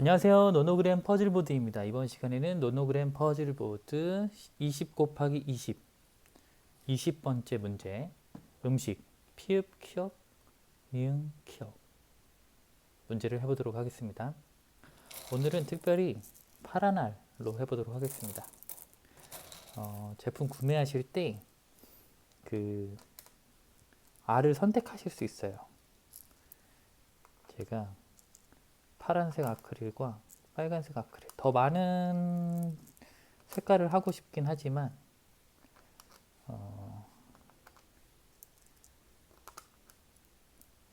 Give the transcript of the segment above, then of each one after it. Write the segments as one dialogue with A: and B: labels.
A: 안녕하세요. 노노그램 퍼즐보드입니다. 이번 시간에는 노노그램 퍼즐보드 20 곱하기 20 20번째 문제 음식 피읍 키역 니은 키역 문제를 해보도록 하겠습니다. 오늘은 특별히 파란 알로 해보도록 하겠습니다. 어, 제품 구매하실 때 그 알을 선택하실 수 있어요. 제가 파란색 아크릴과 빨간색 아크릴. 더 많은 색깔을 하고 싶긴 하지만 어,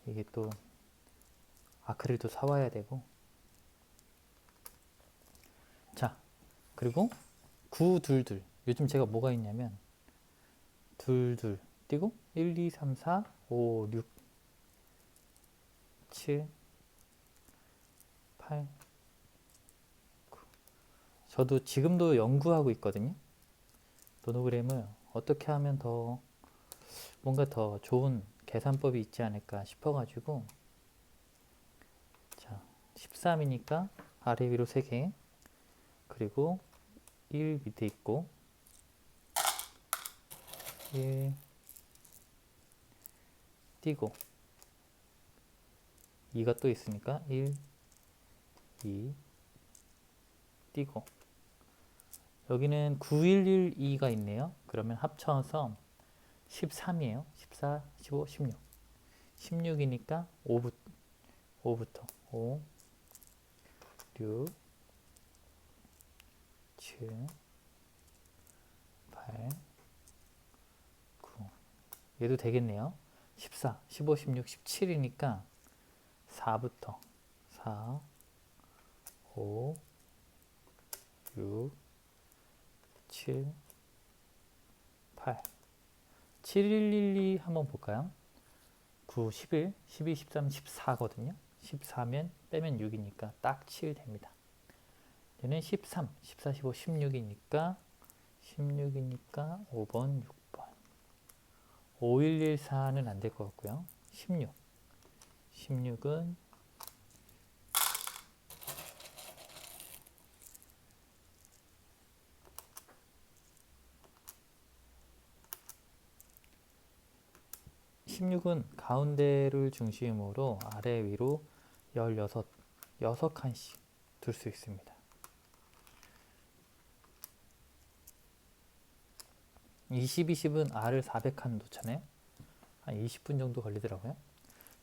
A: 이게 또 아크릴도 사와야 되고. 자 그리고 구둘둘. 요즘 제가 뭐가 있냐면 둘둘. 띄고 1 2 3 4 5 6 7 8 9 저도 지금도 연구하고 있거든요. 노노그램을 어떻게 하면 더 뭔가 더 좋은 계산법이 있지 않을까 싶어가지고 자 13이니까 아래 위로 3개 그리고 1 밑에 있고 1 띄고 2가 또 있으니까 1 2 띄고 여기는 9112가 있네요. 그러면 합쳐서 13이에요. 14, 15, 16. 16이니까 5부, 5부터 5, 6, 7, 8, 9. 얘도 되겠네요. 14, 15, 16, 17이니까 4부터 4, 5, 6, 7, 8. 7112 한번 볼까요? 9, 11, 12, 13, 14거든요. 14면 빼면 6이니까 딱 7 됩니다. 얘는 13, 14, 15, 16이니까 16이니까 5번, 6번. 5114는 안 될 것 같고요. 16. 16은 16은 가운데를 중심으로 아래 위로 16, 6칸씩 둘 수 있습니다. 20, 20은 R을 400칸 놓잖아요. 한 20분 정도 걸리더라고요.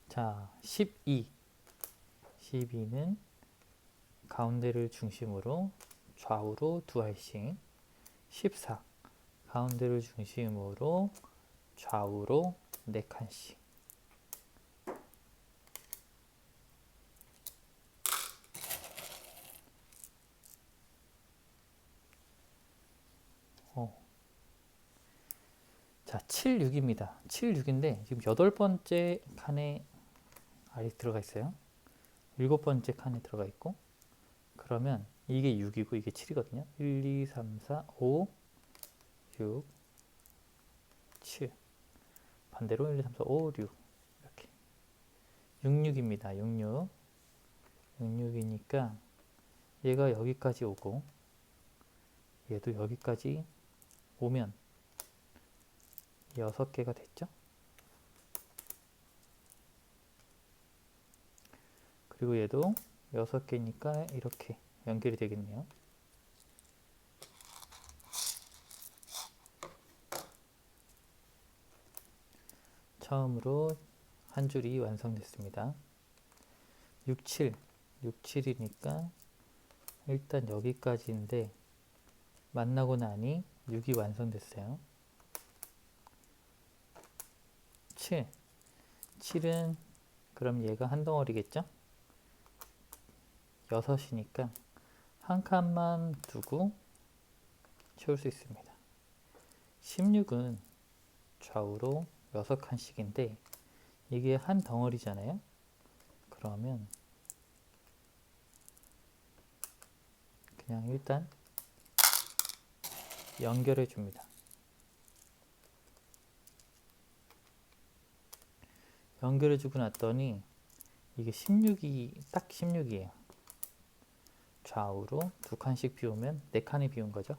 A: 자, 12. 12는 가운데를 중심으로 좌우로 두 알씩. 14. 가운데를 중심으로 좌우로 네 칸씩. 어. 자, 7, 6입니다. 7, 6인데 지금 여덟 번째 칸에 알이 들어가 있어요. 일곱 번째 칸에 들어가 있고 그러면 이게 6이고 이게 7이거든요. 1, 2, 3, 4, 5, 6, 7 반대로 1, 2, 3, 4, 5, 6 이렇게 66입니다. 66 66이니까 얘가 여기까지 오고 얘도 여기까지 오면 6개가 됐죠? 그리고 얘도 6개니까 이렇게 연결이 되겠네요. 처음으로 한 줄이 완성됐습니다. 67, 67이니까 일단 여기까지인데 만나고 나니 6이 완성됐어요. 7, 7은 그럼 얘가 한 덩어리겠죠? 6이니까 한 칸만 두고 채울 수 있습니다. 16은 좌우로 6칸씩인데 이게 한 덩어리잖아요. 그러면 그냥 일단 연결해 줍니다. 연결해 주고 났더니 이게 16이 딱 16이에요. 좌우로 두 칸씩 비우면 네 칸이 비운 거죠.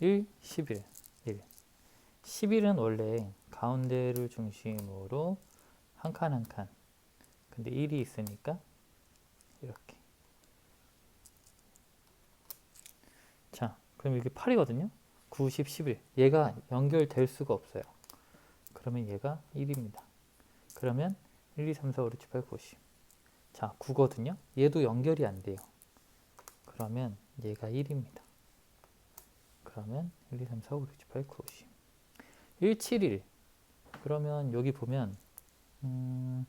A: 1, 11, 1. 11은 원래 가운데를 중심으로 한칸 한 칸. 근데 1이 있으니까 이렇게. 자, 그럼 이게 8이거든요. 9, 10, 11. 얘가 연결될 수가 없어요. 그러면 얘가 1입니다. 그러면 1, 2, 3, 4, 5, 6, 7, 8, 9, 10. 자, 9거든요. 얘도 연결이 안 돼요. 그러면 얘가 1입니다. 그러면 1, 2, 3, 4, 5, 6, 7, 8, 9, 10. 1, 7, 1. 그러면 여기 보면 음,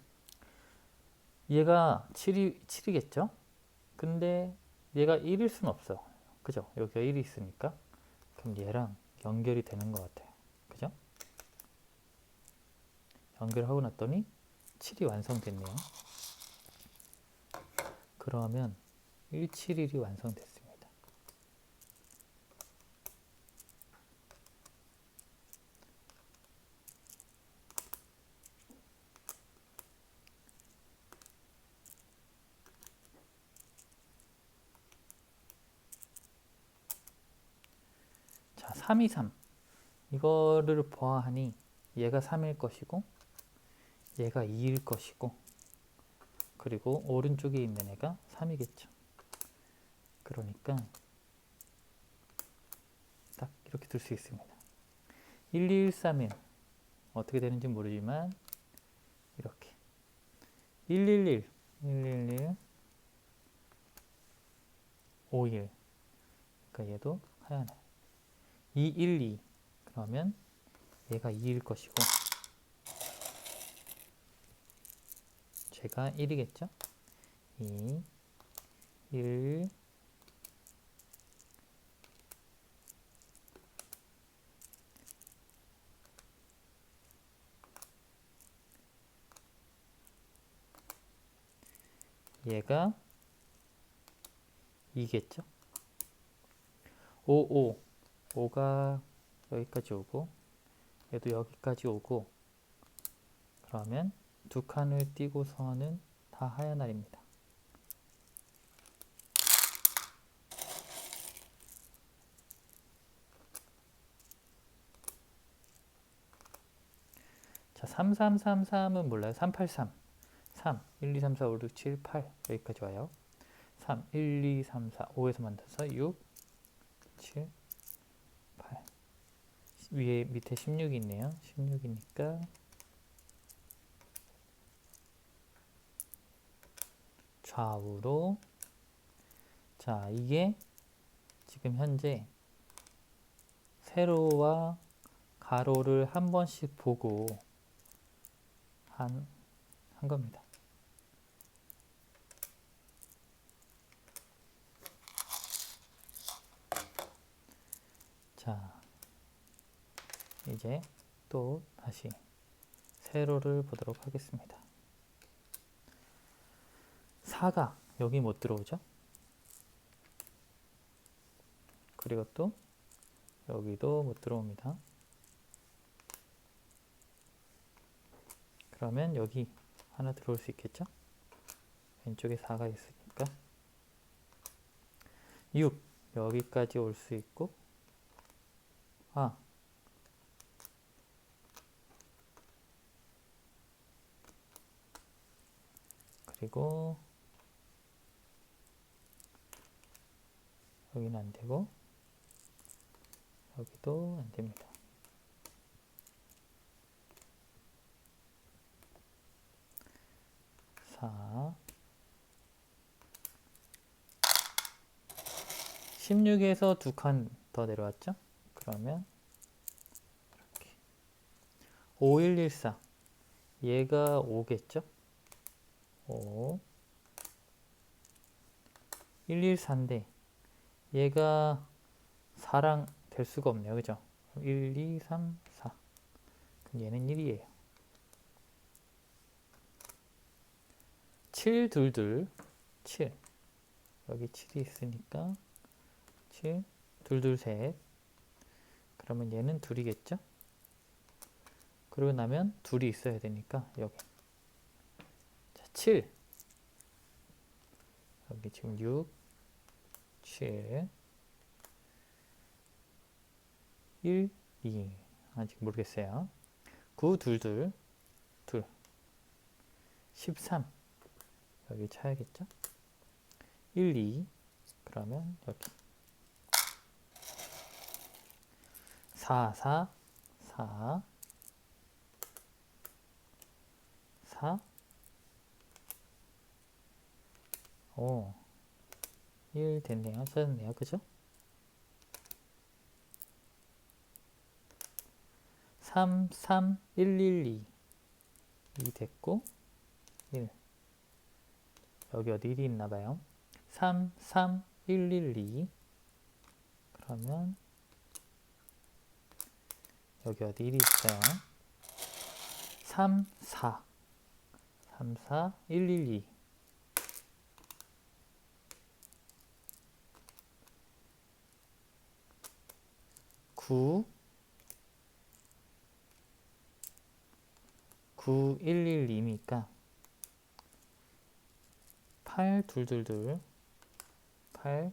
A: 얘가 7이, 7이겠죠? 근데 얘가 1일 수는 없어. 그죠? 여기가 1이 있으니까. 그럼 얘랑 연결이 되는 것 같아요. 그죠? 연결하고 났더니 7이 완성됐네요. 그러면 171이 완성됐습 자, 323. 이거를 보아하니 얘가 3일 것이고 얘가 2일 것이고 그리고 오른쪽에 있는 애가 3이겠죠. 그러니까 딱 이렇게 둘수 있습니다. 1, 2, 1, 3은 어떻게 되는지 모르지만 이렇게 1, 1, 1, 1, 1, 1, 5, 1 그러니까 얘도 하얀 애 2, 1, 2 그러면 얘가 2일 것이고 제가 1이겠죠? 2, 1, 얘가 2겠죠? 5, 5. 5가 여기까지 오고 얘도 여기까지 오고 그러면 두 칸을 띄고서는 다 하얀 알입니다. 자, 3333은 몰라요. 383. 3, 1, 2, 3, 4, 5, 6, 7, 8 여기까지 와요. 3, 1, 2, 3, 4, 5에서 만들어서 6, 7, 8 위에 밑에 16이 있네요. 16이니까 좌우로 자 이게 지금 현재 세로와 가로를 한 번씩 보고 한, 한 겁니다. 자 이제 또 다시 세로를 보도록 하겠습니다. 사각 여기 못 들어오죠? 그리고 또 여기도 못 들어옵니다. 그러면 여기 하나 들어올 수 있겠죠? 왼쪽에 4가 있으니까 6 여기까지 올 수 있고 아 그리고 여기는 안 되고 여기도 안 됩니다. 사 16에서 두 칸 더 내려왔죠? 그러면 이렇게 5114 얘가 5겠죠? 5 114인데 얘가 4랑 될 수가 없네요. 그죠? 1, 2, 3, 4 그럼 얘는 1이에요. 7, 둘, 둘, 7 여기 7이 있으니까 7, 둘, 둘, 셋 그러면 얘는 둘이겠죠? 그러고 나면 둘이 있어야 되니까 여기 자, 7 여기 지금 6 7 1 2 아직 모르겠어요. 9둘둘 둘. 13 여기 쳐야겠죠? 1 2 그러면 여기. 4 4 4 4 오, 1 됐네요. 찾았네요. 그죠? 3, 3, 1, 1, 2. 2 됐고, 1. 여기 어디 1이 있나 봐요. 3, 3, 1, 1, 2. 그러면, 여기 어디 1이 있어요. 3, 4. 3, 4, 1, 1, 2. 9 9 1 1 2니까 8 2 2 2 8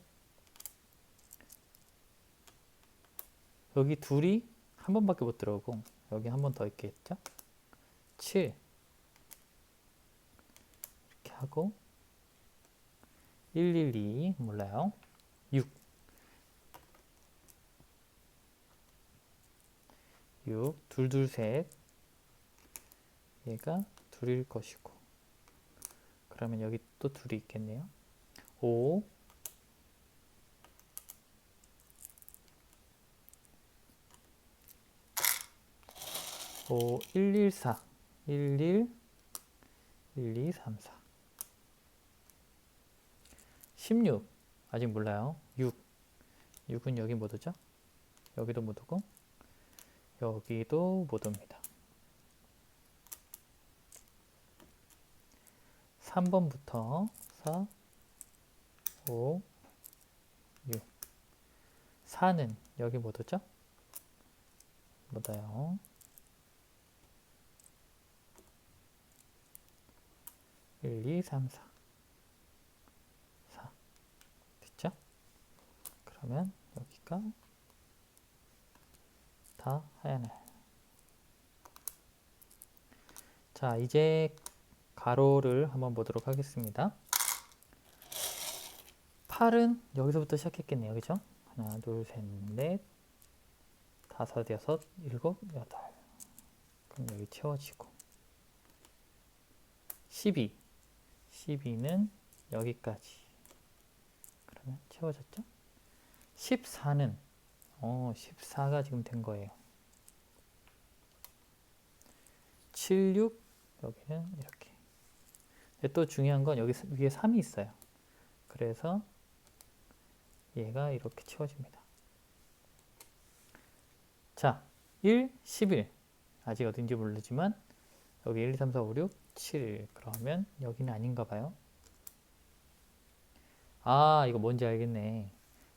A: 여기 둘이 한 번밖에 못 들어오고 여기 한 번 더 있겠죠? 7 이렇게 하고 112 몰라요. 6 6 둘, 둘, 셋. 얘가 둘일 것이고. 그러면 여기 또 둘이 있겠네요. 5 5 1 1 4 1 1 1 2 3 4 16 아직 몰라요. 6 6은 여기 못 오죠? 여기도 못 오고 여기도 못 옵니다. 3번부터 4, 5, 6 4는 여기 못 오죠? 못 와요. 일, 이, 삼, 사. 사. 됐죠? 그러면 여기가 다 하얀 알. 자, 이제 가로를 한번 보도록 하겠습니다. 8은 여기서부터 시작했겠네요. 그죠? 하나, 둘, 셋, 넷, 다섯, 여섯, 일곱, 여덟. 그럼 여기 채워지고. 12. 12는 여기까지. 그러면 채워졌죠? 14는 어, 14가 지금 된 거예요. 76 여기는 이렇게. 또 중요한 건 여기 위에 3이 있어요. 그래서 얘가 이렇게 채워집니다. 자, 1, 11. 아직 어딘지 모르지만 여기 1, 2, 3, 4, 5, 6, 7. 그러면 여기는 아닌가 봐요. 아, 이거 뭔지 알겠네.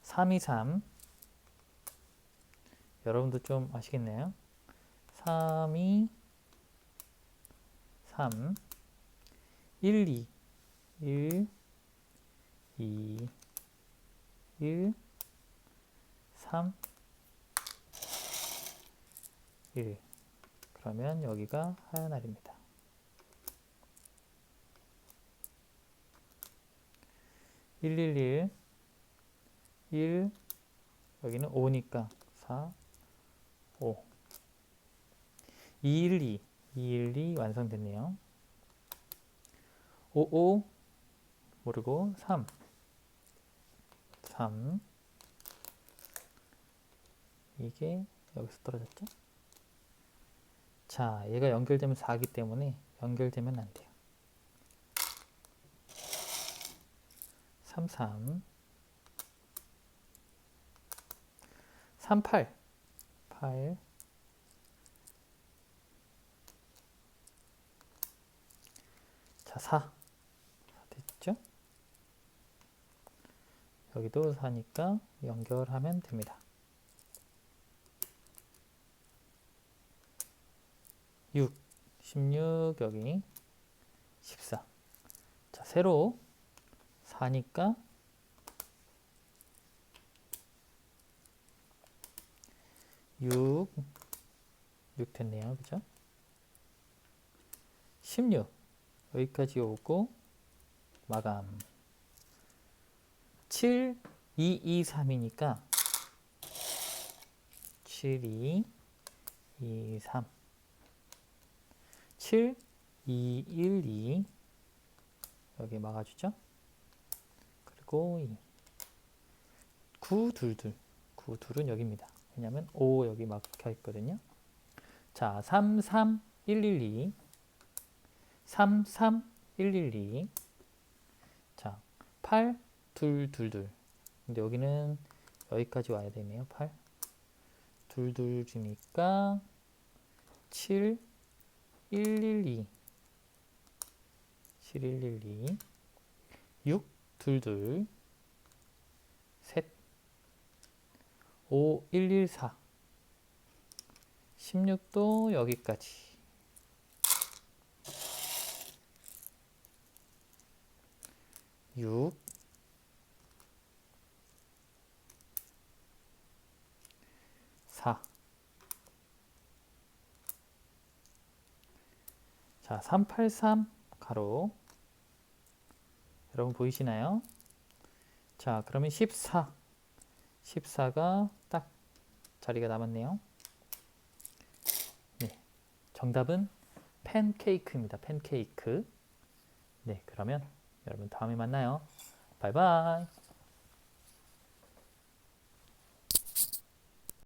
A: 3, 2, 3. 여러분도 좀 아시겠나요? 3, 2, 3, 1, 2, 1, 2, 1, 3, 1. 그러면 여기가 하얀 알입니다. 1, 1, 1, 1, 여기는 5니까 4, 5 212 212 완성됐네요. 55 모르고 3 3 이게 여기서 떨어졌죠? 자 얘가 연결되면 4기 때문에 연결되면 안 돼요. 33 38 8 자, 4. 됐죠? 여기도 4니까 연결하면 됩니다. 6, 16 여기 14. 자, 세로 4니까 6 6 됐네요. 그죠? 16 여기까지 오고 마감 7 2 2 3이니까 7 2 2 3 7 2 1 2 여기 막아주죠. 그리고 2 9 2 2 9 2은 여기입니다. 왜냐면 5 여기 막혀 있거든요. 자, 3 3 1 1 2 3 3 1 1 2 자, 8 2 2 2 근데 여기는 여기까지 와야 되네요. 8 2 2 주니까 7 1 1 2 7 1 1 2 6 2 2 셋 5 1 1 4 16도 여기까지. 6 4 자, 383 가로. 여러분 보이시나요? 자, 그러면 14 14가 딱 자리가 남았네요. 네. 정답은 팬케이크입니다. 팬케이크. 네, 그러면 여러분 다음에 만나요. 바이바이.